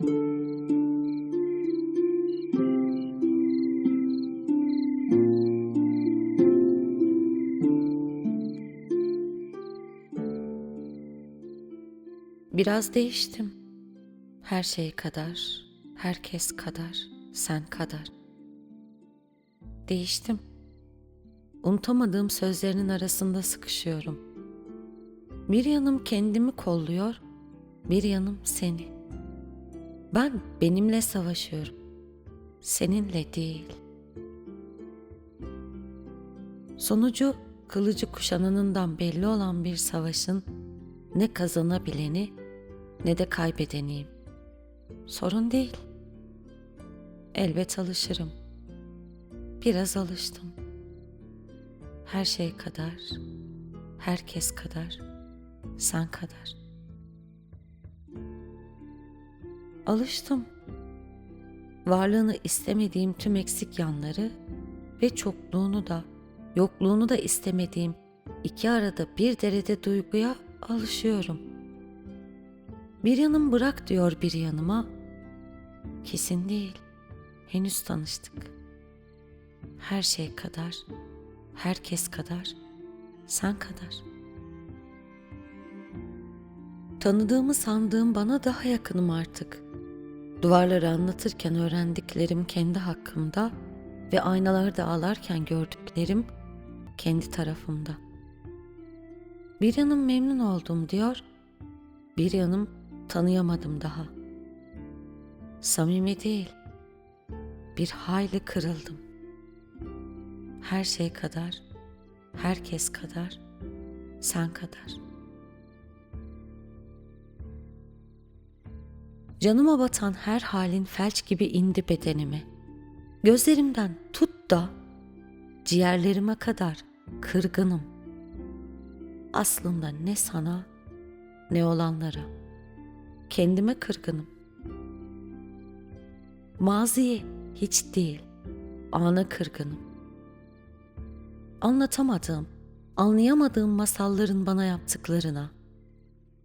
Biraz değiştim. Her şey kadar, herkes kadar, sen kadar. Değiştim. Unutamadığım sözlerinin arasında sıkışıyorum. Bir yanım kendimi kolluyor, bir yanım seni. Ben benimle savaşıyorum. Seninle değil. Sonucu kılıcı kuşananından belli olan bir savaşın ne kazanabileni ne de kaybedeniyim. Sorun değil. Elbet alışırım. Biraz alıştım. Her şey kadar, herkes kadar, sen kadar. Alıştım. Varlığını istemediğim tüm eksik yanları ve çokluğunu da, yokluğunu da istemediğim iki arada bir derede duyguya alışıyorum. Bir yanım bırak diyor bir yanıma. Kesin değil. Henüz tanıştık. Her şey kadar, herkes kadar, sen kadar. Tanıdığımı sandığım bana daha yakınım artık. Duvarları anlatırken öğrendiklerim kendi hakkımda ve aynalarda ağlarken gördüklerim kendi tarafımda. Bir yanım memnun oldum diyor, bir yanım tanıyamadım daha. Samimi değil, bir hayli kırıldım. Her şey kadar, herkes kadar, sen kadar. Canıma batan her halin felç gibi indi bedenime. Gözlerimden tut da ciğerlerime kadar kırgınım. Aslında ne sana ne olanlara. Kendime kırgınım. Maziye hiç değil, ana kırgınım. Anlatamadığım, anlayamadığım masalların bana yaptıklarına,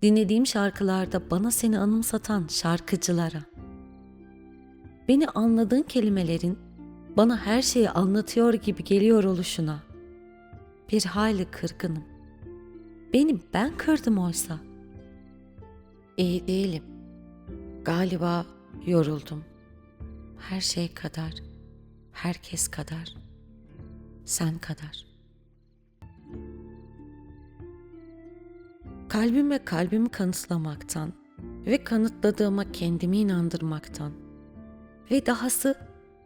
dinlediğim şarkılarda bana seni anımsatan şarkıcılara, beni anladığın kelimelerin bana her şeyi anlatıyor gibi geliyor oluşuna, bir hayli kırgınım. Beni ben kırdım oysa. İyi değilim. Galiba yoruldum. Her şey kadar, herkes kadar, sen kadar. Kalbime kalbimi kanıtlamaktan ve kanıtladığıma kendimi inandırmaktan ve dahası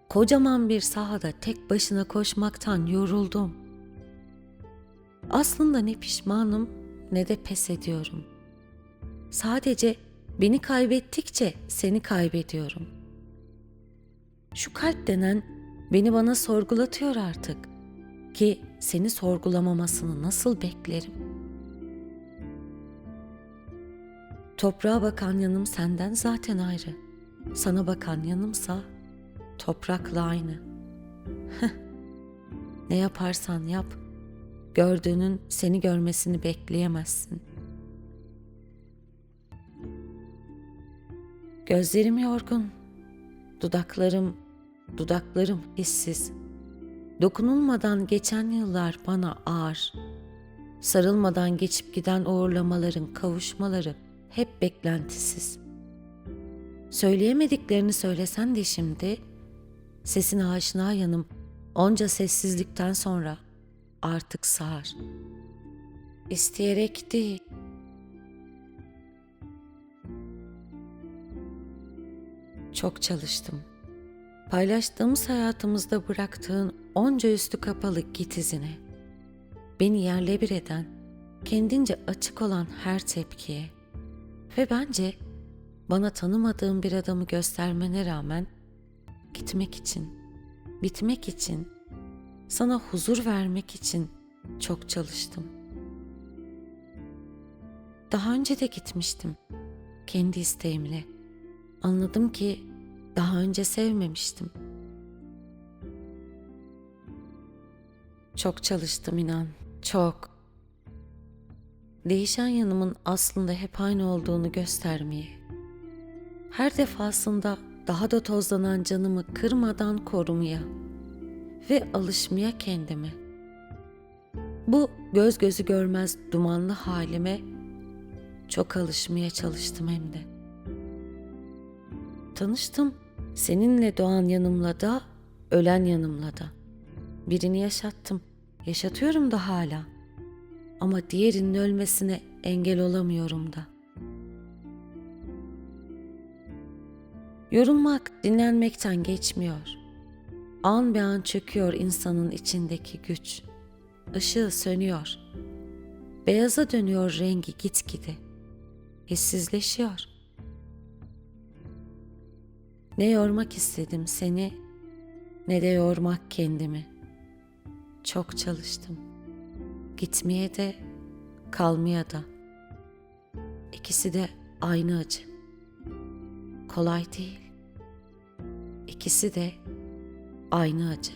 kocaman bir sahada tek başına koşmaktan yoruldum. Aslında ne pişmanım ne de pes ediyorum. Sadece beni kaybettikçe seni kaybediyorum. Şu kalp denen beni bana sorgulatıyor artık ki seni sorgulamamasını nasıl beklerim? Toprağa bakan yanım senden zaten ayrı. Sana bakan yanımsa toprakla aynı. ne yaparsan yap, gördüğünün seni görmesini bekleyemezsin. Gözlerim yorgun, dudaklarım, dudaklarım hissiz. Dokunulmadan geçen yıllar bana ağır. Sarılmadan geçip giden uğurlamaların kavuşmaları hep beklentisiz. Söyleyemediklerini söylesen de şimdi, sesin aşina yanım onca sessizlikten sonra artık sağır. İsteyerek değil, Çok çalıştım. Paylaştığımız hayatımızda bıraktığın onca üstü kapalı git izine. Beni yerle bir eden, kendince açık olan her tepkiye ve bence bana tanımadığım bir adamı göstermene rağmen gitmek için, bitmek için, sana huzur vermek için çok çalıştım. Daha önce de gitmiştim kendi isteğimle. Anladım ki daha önce sevmemiştim. Çok çalıştım inan, çok. Değişen yanımın aslında hep aynı olduğunu göstermeye. Her defasında daha da tozlanan canımı kırmadan korumaya ve alışmaya kendime. Bu göz gözü görmez dumanlı halime çok alışmaya çalıştım hem de. Tanıştım seninle doğan yanımla da, ölen yanımla da. Birini yaşattım, yaşatıyorum da hala. Ama diğerinin ölmesine engel olamıyorum da. Yorulmak dinlenmekten geçmiyor. An be an çöküyor insanın içindeki güç. Işığı sönüyor. Beyaza dönüyor rengi gitgide. Hissizleşiyor. Ne yormak istedim seni ne de yormak kendimi. Çok çalıştım. Gitmeye de kalmaya da. İkisi de aynı acı. Kolay değil. İkisi de aynı acı.